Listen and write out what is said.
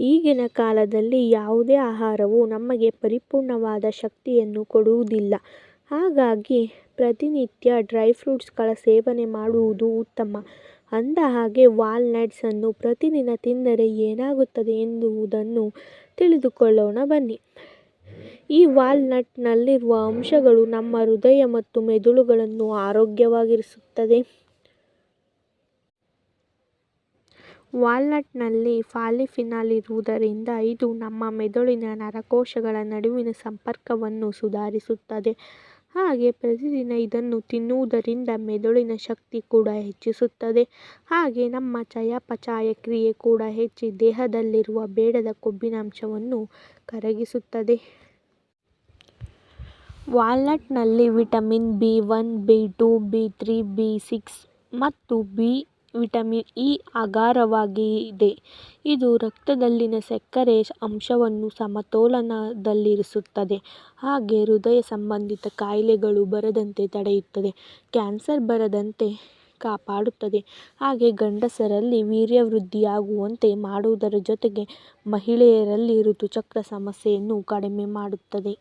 ಈಗಿನ ಕಾಲದಲ್ಲಿ ಯಾವುದೇ ಆಹಾರವು ನಮಗೆ ಪರಿಪೂರ್ಣವಾದ ಶಕ್ತಿಯನ್ನು ಕೊಡುವುದಿಲ್ಲ. ಹಾಗಾಗಿ ಪ್ರತಿನಿತ್ಯ ಡ್ರೈ ಫ್ರೂಟ್ಸ್ಗಳ ಸೇವನೆ ಮಾಡುವುದು ಉತ್ತಮ. ಅಂದ ಹಾಗೆ ವಾಲ್ನಟ್ಸನ್ನು ಪ್ರತಿದಿನ ತಿಂದರೆ ಏನಾಗುತ್ತದೆ ಎಂಬುದನ್ನು ತಿಳಿದುಕೊಳ್ಳೋಣ ಬನ್ನಿ. ಈ ವಾಲ್ನಟ್ನಲ್ಲಿರುವ ಅಂಶಗಳು ನಮ್ಮ ಹೃದಯ ಮತ್ತು ಮೆದುಳುಗಳನ್ನು ಆರೋಗ್ಯವಾಗಿರಿಸುತ್ತದೆ. ವಾಲ್ನಟ್ನಲ್ಲಿ ಪಾಲಿಫಿನಾಲ್ ಇರುವುದರಿಂದ ಇದು ನಮ್ಮ ಮೆದುಳಿನ ನರಕೋಶಗಳ ನಡುವಿನ ಸಂಪರ್ಕವನ್ನು ಸುಧಾರಿಸುತ್ತದೆ. ಹಾಗೆ ಪ್ರತಿದಿನ ಇದನ್ನು ತಿನ್ನುವುದರಿಂದ ಮೆದುಳಿನ ಶಕ್ತಿ ಕೂಡ ಹೆಚ್ಚಿಸುತ್ತದೆ. ಹಾಗೆ ನಮ್ಮ ಚಯಾಪಚಯ ಕ್ರಿಯೆ ಕೂಡ ಹೆಚ್ಚಿ ದೇಹದಲ್ಲಿರುವ ಬೇಡದ ಕೊಬ್ಬಿನಾಂಶವನ್ನು ಕರಗಿಸುತ್ತದೆ. ವಾಲ್ನಟ್ನಲ್ಲಿ vitamin B one, B two, B three, B six ಮತ್ತು ಬಿ ವಿಟಮಿನ್ ಇ ಅಗಾರವಾಗಿದೆ. ಇದು ರಕ್ತದಲ್ಲಿನ ಸಕ್ಕರೆ ಅಂಶವನ್ನು ಸಮತೋಲನದಲ್ಲಿರಿಸುತ್ತದೆ. ಹಾಗೆ ಹೃದಯ ಸಂಬಂಧಿತ ಕಾಯಿಲೆಗಳು ಬರದಂತೆ ತಡೆಯುತ್ತದೆ. ಕ್ಯಾನ್ಸರ್ ಬರದಂತೆ ಕಾಪಾಡುತ್ತದೆ. ಹಾಗೆ ಗಂಡಸರಲ್ಲಿ ವೀರ್ಯವೃದ್ಧಿಯಾಗುವಂತೆ ಮಾಡುವುದರ ಜೊತೆಗೆ ಮಹಿಳೆಯರಲ್ಲಿ ಋತುಚಕ್ರ ಸಮಸ್ಯೆಯನ್ನು ಕಡಿಮೆ ಮಾಡುತ್ತದೆ.